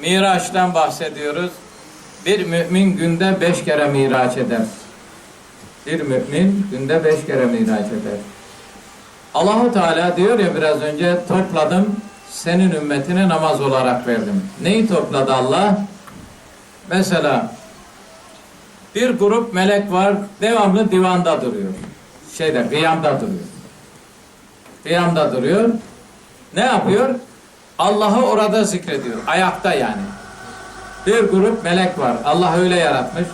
Miraç'tan bahsediyoruz. Bir mümin günde beş kere miraç eder. Bir mümin günde beş kere miraç eder. Allahu Teala diyor ya biraz önce topladım senin ümmetine namaz olarak verdim. Neyi topladı Allah? Mesela bir grup melek var devamlı divanda duruyor. Şeyde kıyamda duruyor. Kıyamda duruyor. Ne yapıyor? Allah'ı orada zikrediyor. Ayakta yani. Bir grup melek var. Allah öyle yaratmış.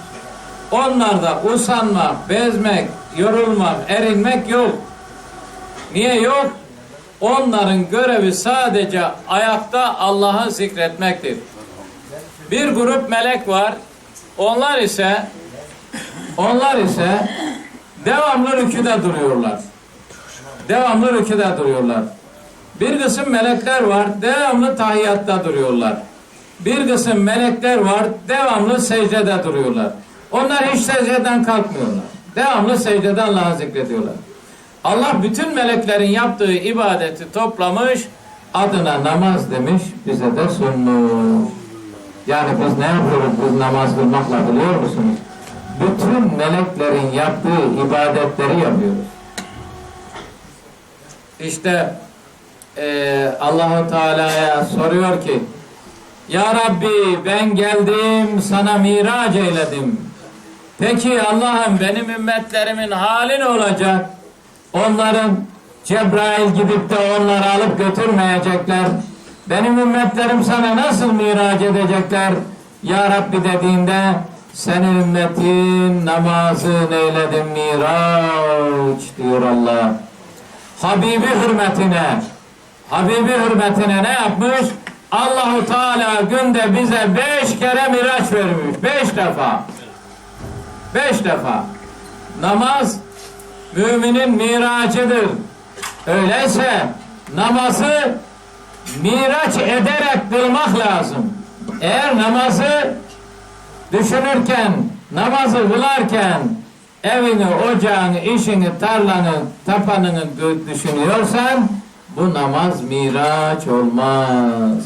Onlarda usanmak, bezmek, yorulmak, erinmek yok. Niye yok? Onların görevi sadece ayakta Allah'ı zikretmektir. Bir grup melek var. Onlar ise onlar ise devamlı rüküde duruyorlar. Devamlı rüküde duruyorlar. Bir kısım melekler var, devamlı tahiyyatta duruyorlar. Bir kısım melekler var, devamlı secdede duruyorlar. Onlar hiç secdeden kalkmıyorlar. Devamlı secdede Allah'ı zikrediyorlar. Allah bütün meleklerin yaptığı ibadeti toplamış, adına namaz demiş, bize de sunmuş. Yani biz ne yapıyoruz biz namaz kılmakla biliyor musunuz? Bütün meleklerin yaptığı ibadetleri yapıyoruz. İşte eee Allahu Teala'ya soruyor ki Ya Rabbi ben geldim sana miraç eyledim. Peki Allah'ım benim ümmetlerimin hali ne olacak? Onların Cebrail gidip de onları alıp götürmeyecekler. Benim ümmetlerim sana nasıl miraç edecekler? Ya Rabbi dediğinde senin ümmetin namazı neyledim miraç diyor Allah. Habibi hürmetine Habibi hürmetine ne yapmış? Allahu Teala günde bize beş kere miraç vermiş. Beş defa. Beş defa. Namaz müminin miracıdır. Öyleyse namazı miraç ederek kılmak lazım. Eğer namazı düşünürken, namazı kılarken evini, ocağını, işini, tarlanı, tapanını düşünüyorsan bu namaz miraç olmaz.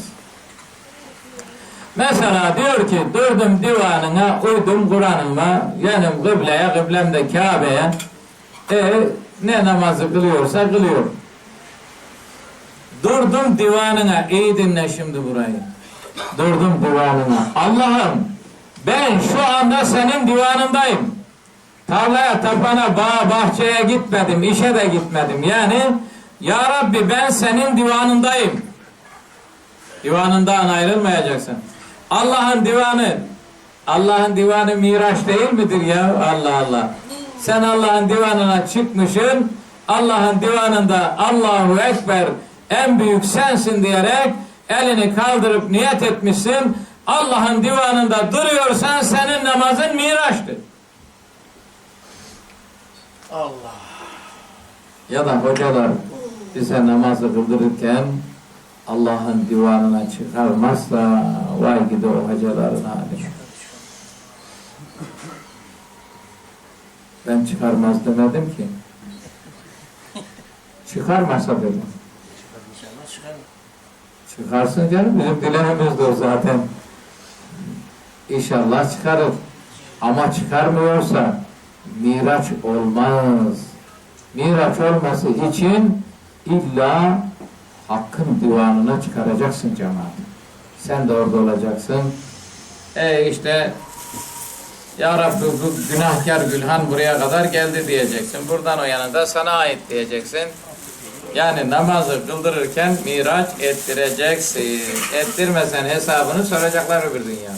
Mesela diyor ki durdum divanına, uydum Kur'an'ıma, yanım kıbleye, kıblem de Kabe'ye. E, ne namazı kılıyorsa kılıyor. Durdum divanına, iyi dinle şimdi burayı. Durdum divanına. Allah'ım ben şu anda senin divanındayım. Tarlaya, tapana, bağa, bahçeye gitmedim, işe de gitmedim. Yani Ya Rabbi ben senin divanındayım. Divanından ayrılmayacaksın. Allah'ın divanı, Allah'ın divanı miraç değil midir ya? Allah Allah. Sen Allah'ın divanına çıkmışsın, Allah'ın divanında Allahu Ekber en büyük sensin diyerek elini kaldırıp niyet etmişsin. Allah'ın divanında duruyorsan senin namazın miraçtır. Allah. Ya da hocalar bize namazı kıldırırken Allah'ın divanına çıkarmazsa vay gidi o hocaların hali. Ben çıkarmaz demedim ki. Çıkarmasa dedim. Çıkarsın canım bizim dilememiz de o zaten. İnşallah çıkarır. Ama çıkarmıyorsa miraç olmaz. Miraç olması için illa hakkın divanına çıkaracaksın cemaat. Sen de orada olacaksın. E işte Ya Rabbi bu günahkar Gülhan buraya kadar geldi diyeceksin. Buradan o yanında sana ait diyeceksin. Yani namazı kıldırırken miraç ettireceksin. Ettirmesen hesabını soracaklar öbür dünya.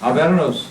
Haberin olsun.